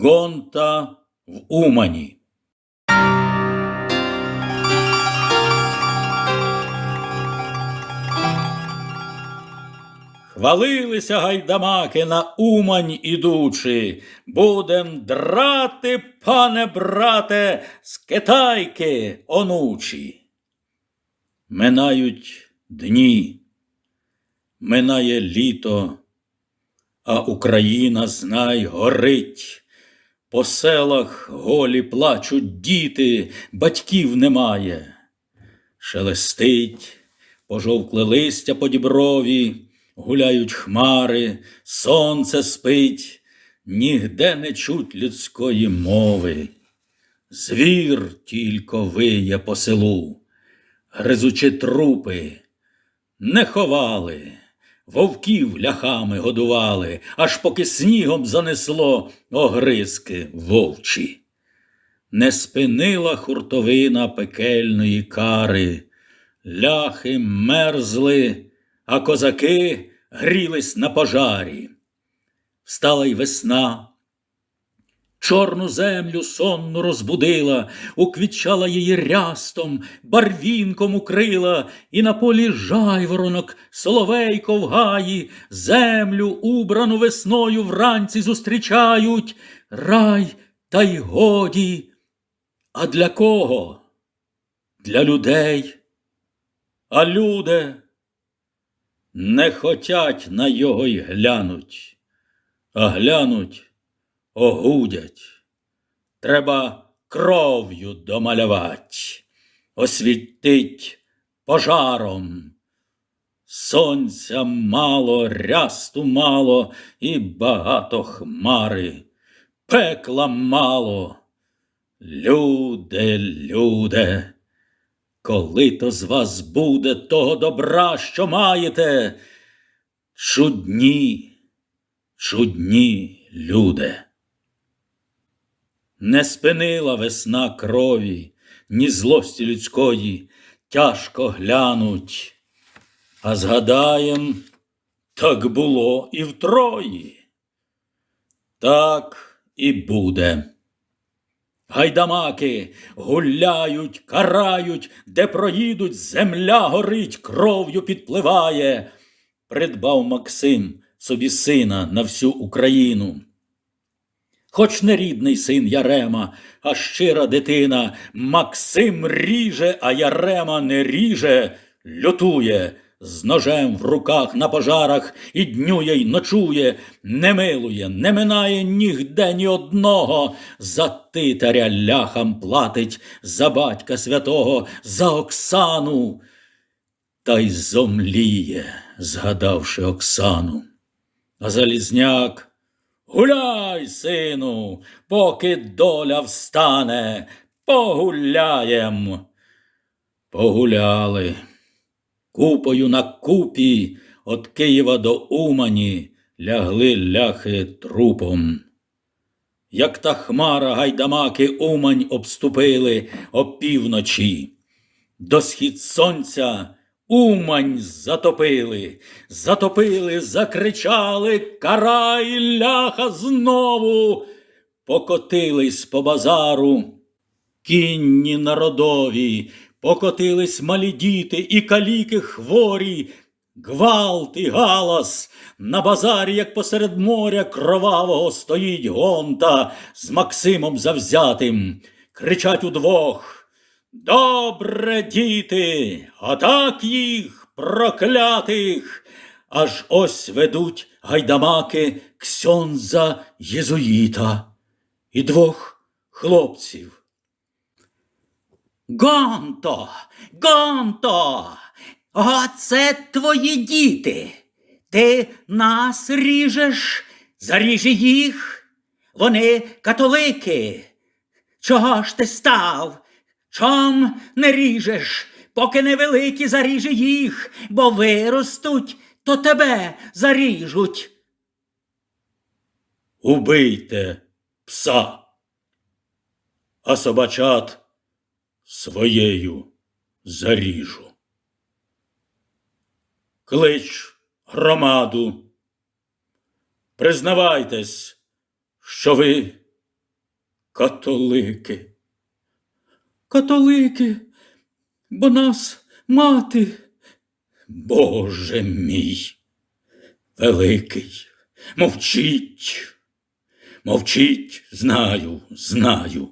Гонта в Умані. Хвалилися гайдамаки на Умань ідучи, будем драти, пане брате, з китайки онучі. Минають дні, минає літо, а Україна, знай, горить. По селах голі плачуть діти, батьків немає. Шелестить, пожовкле листя по діброві, гуляють хмари, сонце спить, нігде не чуть людської мови. Звір тільки виє по селу, гризучи трупи, не ховали, вовків ляхами годували, аж поки снігом занесло огризки вовчі. Не спинила хуртовина пекельної кари, ляхи мерзли, а козаки грілись на пожарі. Встала й весна, чорну землю сонну розбудила, уквітчала її рястом, барвінком укрила, і на полі жайворонок, соловейко в гаї, землю, убрану весною вранці зустрічають, рай та й годі. А для кого? Для людей. А люди не хотять на його й глянуть, а глянуть огудять. Треба кров'ю домалювать, освітить пожаром. Сонця мало, рясту мало і багато хмари, пекла мало. Люде, люде, коли то з вас буде того добра, що маєте? Чудні, чудні люде. Не спинила весна крові, ні злості людської, тяжко глянуть. А згадаєм, так було і в. Так і буде. Гайдамаки гуляють, карають, де проїдуть, земля горить, кров'ю підпливає. Придбав Максим собі сина на всю Україну. Хоч не рідний син Ярема, а щира дитина, Максим ріже, а Ярема не ріже, лютує, з ножем в руках на пожарах і днює й ночує, не милує, не минає нігде ні одного, за титаря ляхам платить, за батька святого, за Оксану. Та й зомліє, згадавши Оксану. А Залізняк Гуляй, сину, поки доля встане, погуляєм. Погуляли. Купою на купі от Києва до Умані лягли ляхи трупом. Як та хмара гайдамаки Умань обступили опівночі, до схід сонця Умань затопили, затопили, закричали Карай ляха знову, покотились по базару, кінні народові, покотились малі діти і каліки хворі, гвалт і галас. На базарі, як посеред моря кровавого, стоїть гонта з Максимом завзятим, кричать удвох. Добре, діти, отак їх проклятих, аж ось ведуть гайдамаки ксьонза єзуїта і двох хлопців. Гонто, Гонто, оце твої діти. Ти нас ріжеш, заріжи їх. Вони католики. Чого ж ти став? Чом не ріжеш, поки невеликі заріже їх, бо виростуть, то тебе заріжуть. Убийте пса, а собачат своєю заріжу. Клич громаду. Признавайтесь, що ви католики. Католики, бо нас мати. Боже мій, великий, мовчіть, мовчіть, знаю, знаю.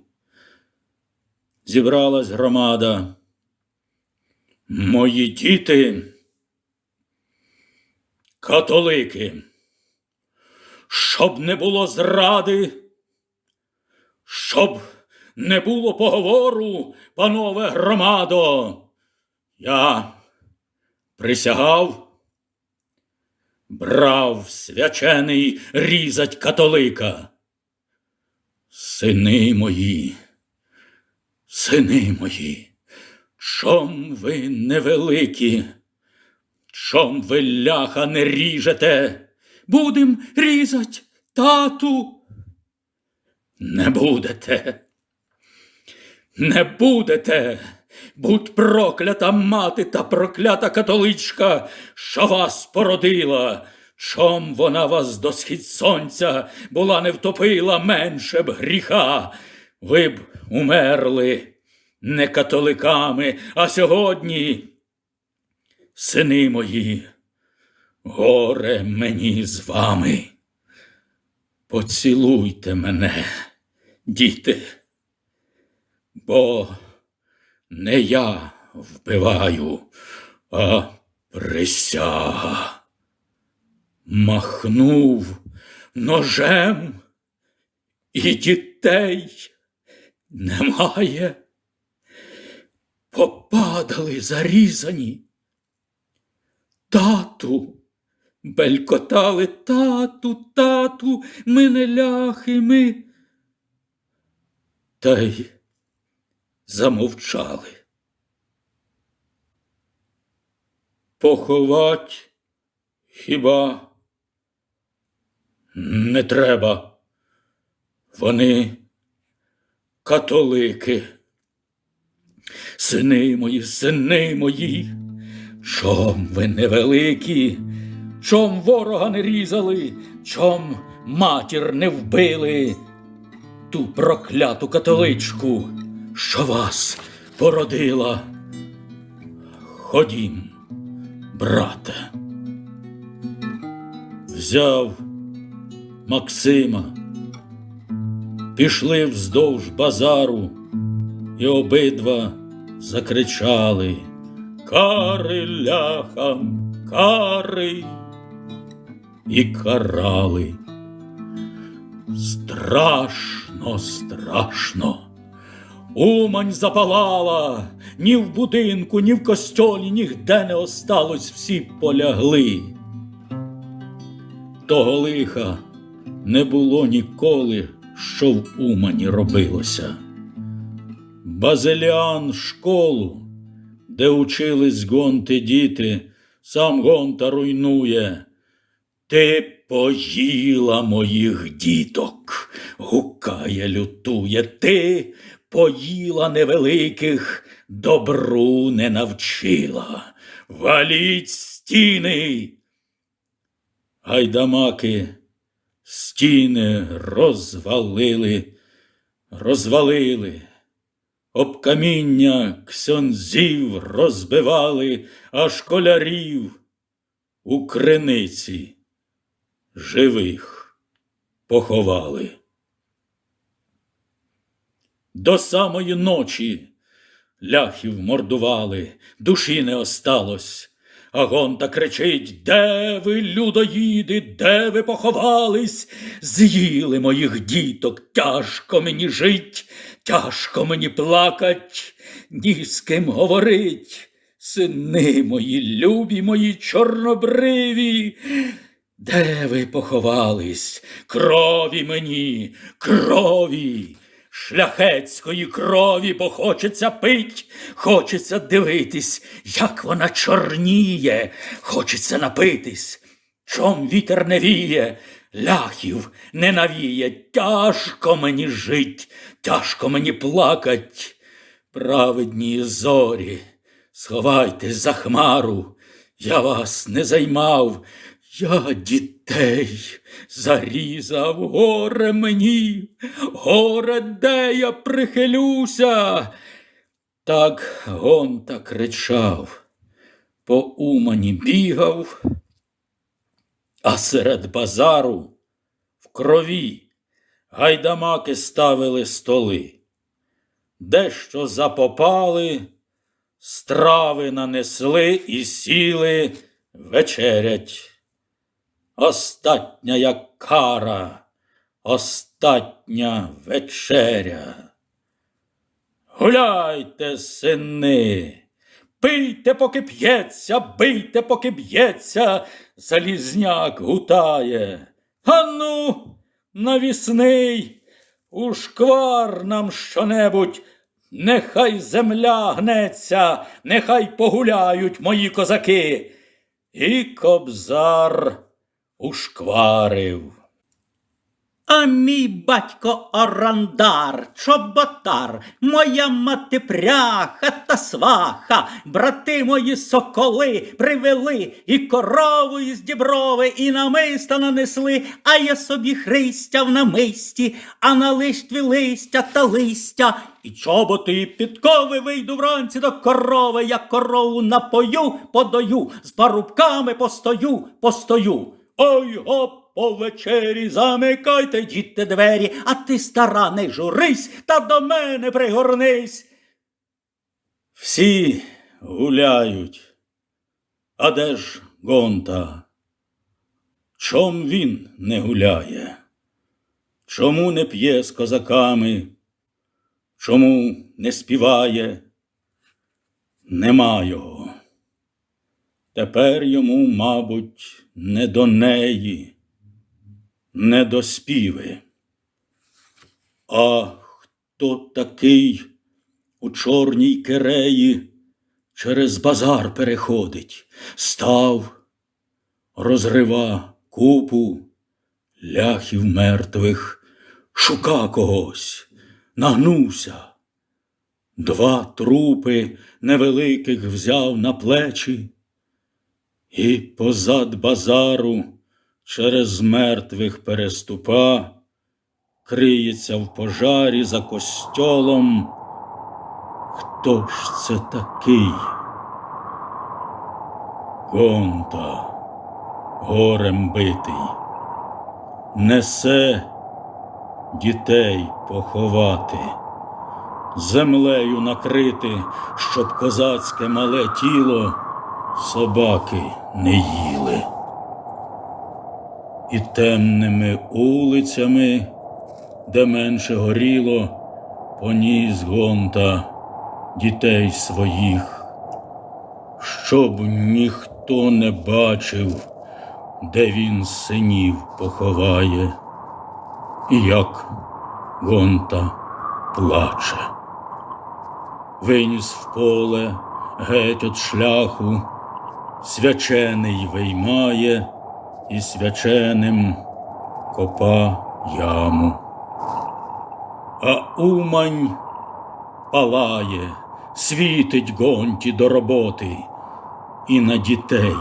Зібралась громада. Мої діти, католики, щоб не було зради, щоб не було поговору, панове громадо, я присягав, брав свячений різать католика. Сини мої, сини мої, чом ви невеликі, чом ви ляха не ріжете, будем різать тату. Не будете. Не будете. Будь проклята мати та проклята католичка, що вас породила. Чом вона вас до схід сонця була не втопила менше б гріха. Ви б умерли не католиками, а сьогодні, сини мої, горе мені з вами. Поцілуйте мене, діти, бо не я вбиваю, а присяга. Махнув ножем, і дітей немає. Попадали зарізані. Тату, белькотали тату, тату, ми не ляхи, ми. Та й замовчали. Поховать хіба не треба. Вони католики. Сини мої, сини мої, чом ви невеликі, чом ворога не різали, чом матір не вбили, ту прокляту католичку, що вас породила. Ходім, брате. Взяв Максима, пішли вздовж базару, і обидва закричали Кари ляхам, кари і карали. Страшно, страшно. Умань запалала, ні в будинку, ні в костьолі нігде не осталось, всі полягли. Того лиха не було ніколи, що в Умані робилося. Базиліан школу, де учились гонти діти, сам гонта руйнує. Ти поїла моїх діток, гукає, лютує, ти поїла невеликих, добру не навчила. Валіть стіни. Гайдамаки стіни розвалили, розвалили, об каміння ксьонзів розбивали, а школярів у криниці живих поховали. До самої ночі ляхів мордували, душі не осталось. А гонта кричить: Де ви, людоїди, де ви поховались? З'їли моїх діток, тяжко мені жить, тяжко мені плакать, ні з ким говорить. Сини мої, любі мої чорнобриві, де ви поховались? Крові мені, крові, шляхетської крові, бо хочеться пить, хочеться дивитись, як вона чорніє, хочеться напитись. Чом вітер не віє, ляхів не навіє, тяжко мені жить, тяжко мені плакать. Праведні зорі, сховайтесь за хмару, я вас не займав, я дітей. Тей зарізав горе мені, горе, де я прихилюся. Так гонта кричав, по умані бігав, а серед базару в крові гайдамаки ставили столи. Дещо запопали, страви нанесли і сіли вечерять. Остатня як кара, остатня вечеря. Гуляйте, сини, пийте, поки п'ється, бийте, поки б'ється, залізняк гутає. Ану, навісний, у шквар нам щонебудь, нехай земля гнеться, нехай погуляють мої козаки. І кобзар ушкварив. А мій батько Орандар, чоботар, моя мати пряха та сваха, брати мої соколи привели, і корову із діброви, і намиста нанесли, а я собі христя в намисті, а на лиштві листя та листя, і чоботи, і підкови вийду вранці до корови, я корову напою, подаю, з парубками постою, постою. Ой, гоп! По вечері замикайте, діти двері, а ти, стара, не журись, та до мене пригорнись. Всі гуляють. А де ж гонта? Чом він не гуляє? Чому не п'є з козаками? Чому не співає? Нема його. Тепер йому, мабуть, не до неї, не до співи. А хто такий у чорній киреї через базар переходить, став, розрива купу ляхів мертвих, шука когось, нагнувся. Два трупи невеликих взяв на плечі, і позад базару через мертвих переступа криється в пожарі за костьолом. Хто ж це такий? Гонта, горем битий, несе дітей поховати, землею накрити, щоб козацьке мале тіло собаки не їли. І темними улицями, де менше горіло, поніс гонта дітей своїх, щоб ніхто не бачив, де він синів поховає, і як гонта плаче. Виніс в поле геть от шляху, свячений виймає і свяченим копа яму. А умань палає, світить гонті до роботи, і на дітей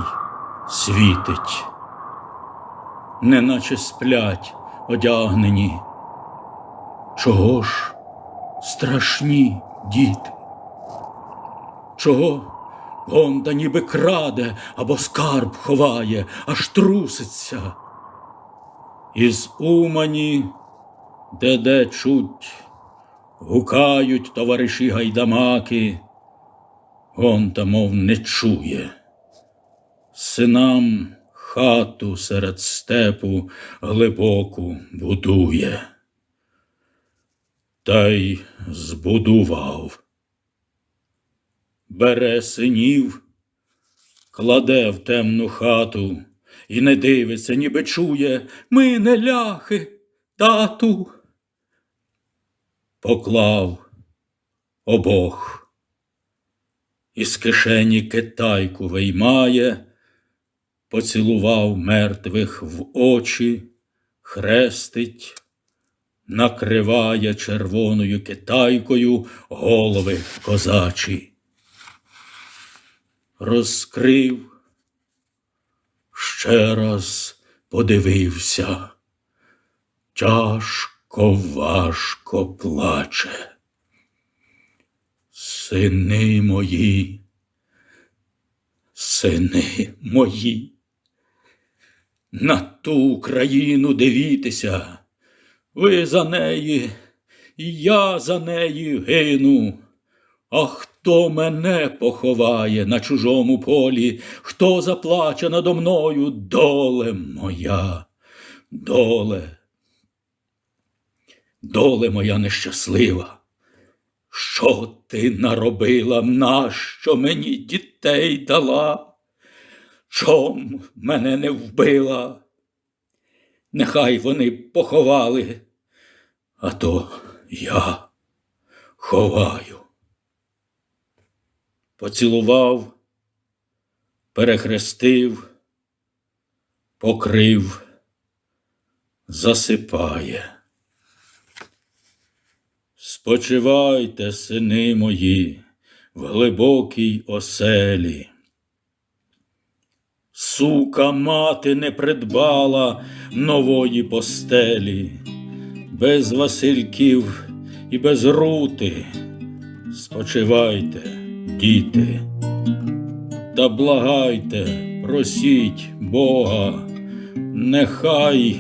світить, неначе сплять одягнені. Чого ж страшні діти? Чого Гонта ніби краде або скарб ховає, аж труситься. Із умані, де де чуть, гукають товариші гайдамаки, Гонта, мов не чує. Синам хату серед степу глибоку будує. Та й збудував бере синів, кладе в темну хату і не дивиться, ніби чує ми не ляхи, тату. Поклав обох, із кишені китайку виймає, поцілував мертвих в очі, хрестить. Накриває червоною китайкою голови козачі розкрив, ще раз подивився. Тяжко, важко плаче. Сини мої, сини мої, на ту Україну дивітеся, ви за неї, і я за неї гину. А хто мене поховає на чужому полі, хто заплаче надо мною, доле моя, доле, доле моя нещаслива. Що ти наробила, нащо мені дітей дала? Чом мене не вбила? Нехай вони поховали, а то я ховаю. Поцілував, перехрестив, покрив, засипає. Спочивайте, сини мої, в глибокій оселі. Сука мати не придбала нової постелі, без Васильків і без рути. Спочивайте, діти, та благайте, просіть Бога, нехай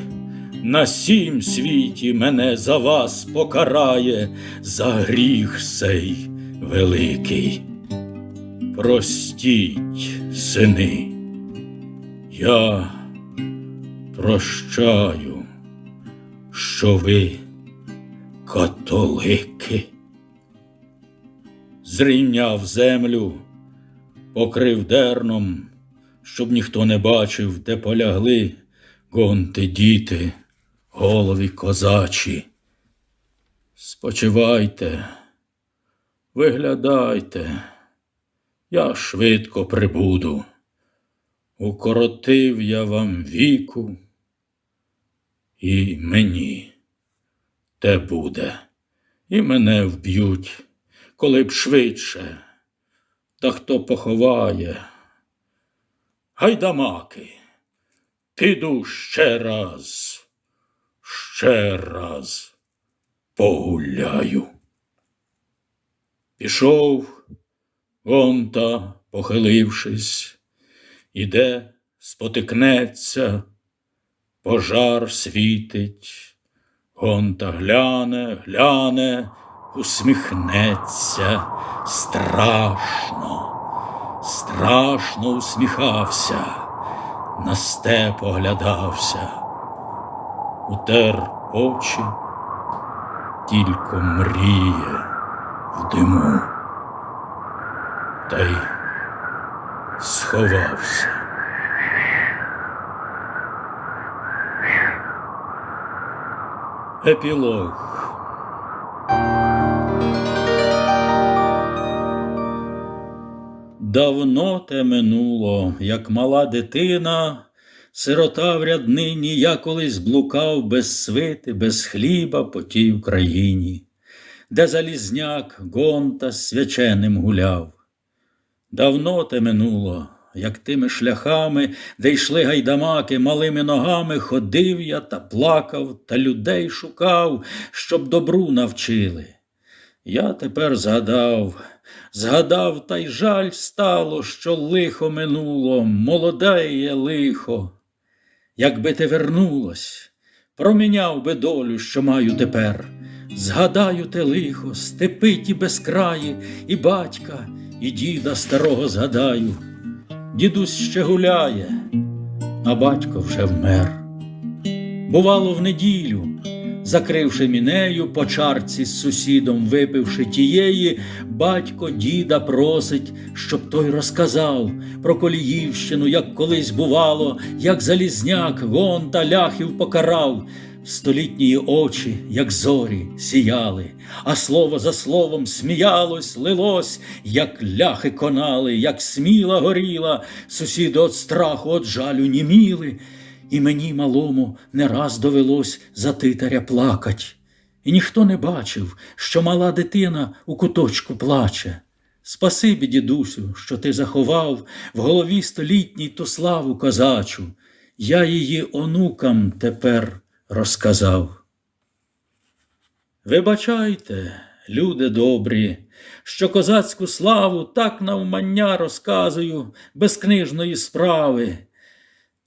на сім світі мене за вас покарає за гріх сей великий. Простіть, сини, я прощаю, що ви католики. Зрівняв землю, покрив дерном, щоб ніхто не бачив, де полягли гонти діти, голові козачі. Спочивайте, виглядайте, я швидко прибуду. Укоротив я вам віку, і мені те буде, і мене вб'ють, коли б швидше. Та хто поховає? Гайдамаки, піду ще раз, ще раз погуляю. Пішов, гонта, похилившись, іде, спотикнеться, пожар світить, гонта гляне, гляне, усміхнеться, страшно, страшно усміхався, на степ оглядався, утер очі, тільки мріє в диму, та й сховався. Епілог Давно те минуло, як мала дитина, сирота в ряднині, я колись блукав без свити, без хліба по тій Україні, де залізняк гонта свяченим гуляв. Давно те минуло, як тими шляхами, де йшли гайдамаки, малими ногами ходив я та плакав, та людей шукав, щоб добру навчили. Я тепер згадав, згадав, та й жаль стало, що лихо минуло, молоде є лихо. Якби ти вернулось, проміняв би долю, що маю тепер. Згадаю те лихо, степи ті безкраї, і батька, і діда старого згадаю. Дідусь ще гуляє, а батько вже вмер. Бувало, в неділю, закривши мінею по чарці з сусідом, випивши тієї, батько діда просить, щоб той розказав про Коліївщину, як колись бувало, як залізняк гон та ляхів покарав. Столітні очі, як зорі, сіяли, а слово за словом сміялось, лилось, як ляхи конали, як сміла горіла, сусіди от страху, от жалю німіли, і мені малому не раз довелось за титаря плакать. І ніхто не бачив, що мала дитина у куточку плаче. Спасибі, дідусю, що ти заховав в голові столітній ту славу козачу, Я її онукам тепер розказав. Вибачайте, люди добрі, що козацьку славу так навмання розказую без книжної справи.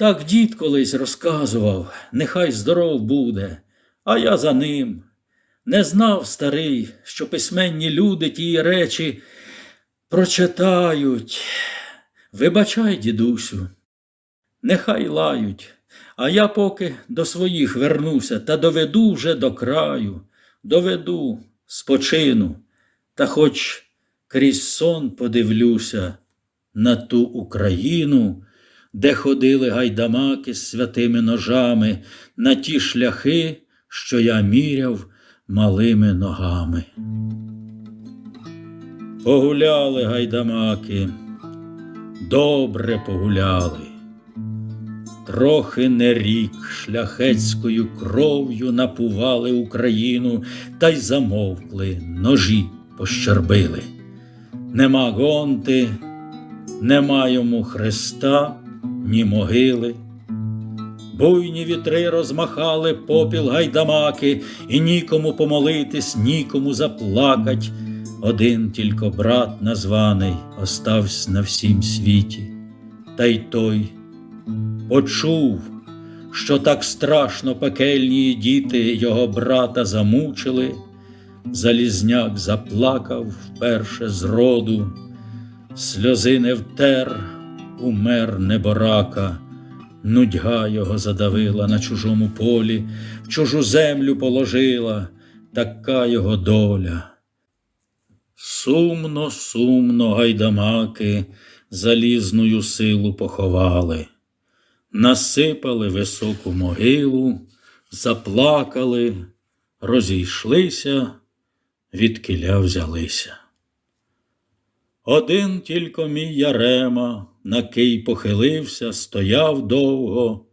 Так дід колись розказував, нехай здоров буде, а я за ним. Не знав старий, що письменні люди тії речі прочитають. Вибачай, дідусю, нехай лають, а я поки до своїх вернуся та доведу вже до краю, доведу, спочину, та хоч крізь сон подивлюся на ту Україну, де ходили гайдамаки з святими ножами, на ті шляхи, що я міряв малими ногами. Погуляли гайдамаки, добре погуляли. Трохи не рік шляхетською кров'ю напували Україну та й замовкли, ножі пощербили. Нема гонти, нема йому хреста, ні могили. Буйні вітри розмахали попіл гайдамаки, і нікому помолитись, нікому заплакать. Один тільки брат названий оставсь на всім світі, та й той почув, що так страшно пекельні діти його брата замучили. Залізняк заплакав вперше з роду, сльози не втер, умер неборака, нудьга його задавила на чужому полі, в чужу землю положила, така його доля. Сумно, сумно гайдамаки залізною силу поховали, насипали високу могилу, заплакали, розійшлися, від киля взялися. Один тільки мій Ярема, на кий похилився, стояв довго.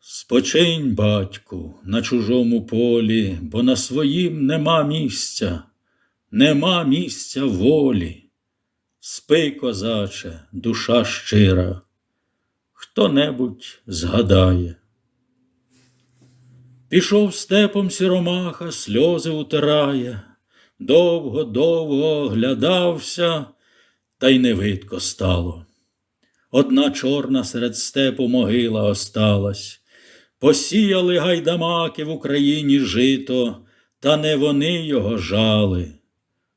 Спочинь, батьку, на чужому полі, бо на своїм нема місця, нема місця волі. Спи, козаче, душа щира, хто-небудь згадає. Пішов степом сіромаха, сльози утирає, довго, довго оглядався, та й невидко стало. Одна чорна серед степу могила осталась. Посіяли гайдамаки в Україні жито, та не вони його жали.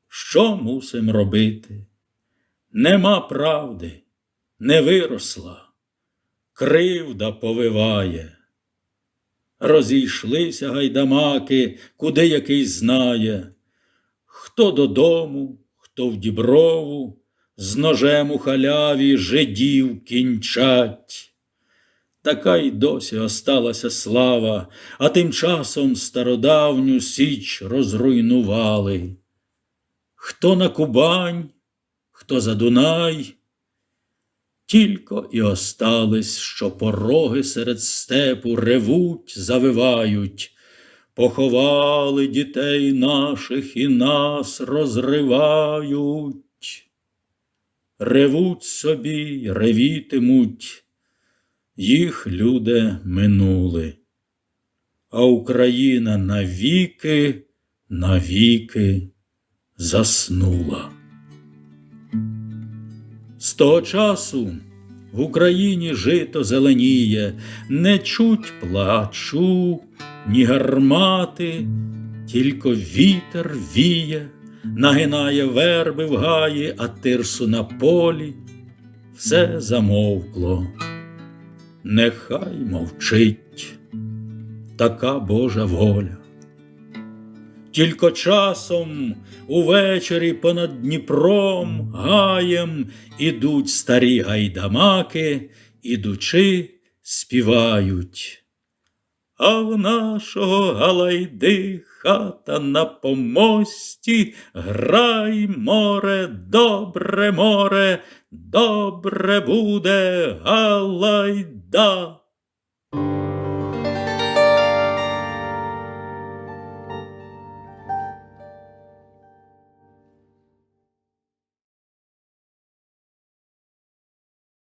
Що мусим робити? Нема правди, не виросла, кривда повиває. Розійшлися гайдамаки, куди який знає, хто додому, хто в діброву, з ножем у халяві жидів кінчать. Така й досі осталася слава, а тим часом стародавню січ розруйнували. Хто на Кубань, хто за Дунай, тільки і остались, що пороги серед степу ревуть, завивають, поховали дітей наших і нас розривають. Ревуть собі, ревітимуть, їх люди минули, а Україна навіки, навіки заснула. З того часу в Україні жито зеленіє, не чуть плачу, ні гармати, тільки вітер віє, нагинає верби в гаї, а тирсу на полі, все замовкло. Нехай мовчить така Божа воля. Тільки часом увечері понад Дніпром гаєм ідуть старі гайдамаки, ідучи, співають. А в нашого Галайди хата на помості, грай, море, добре море, добре буде Галайда.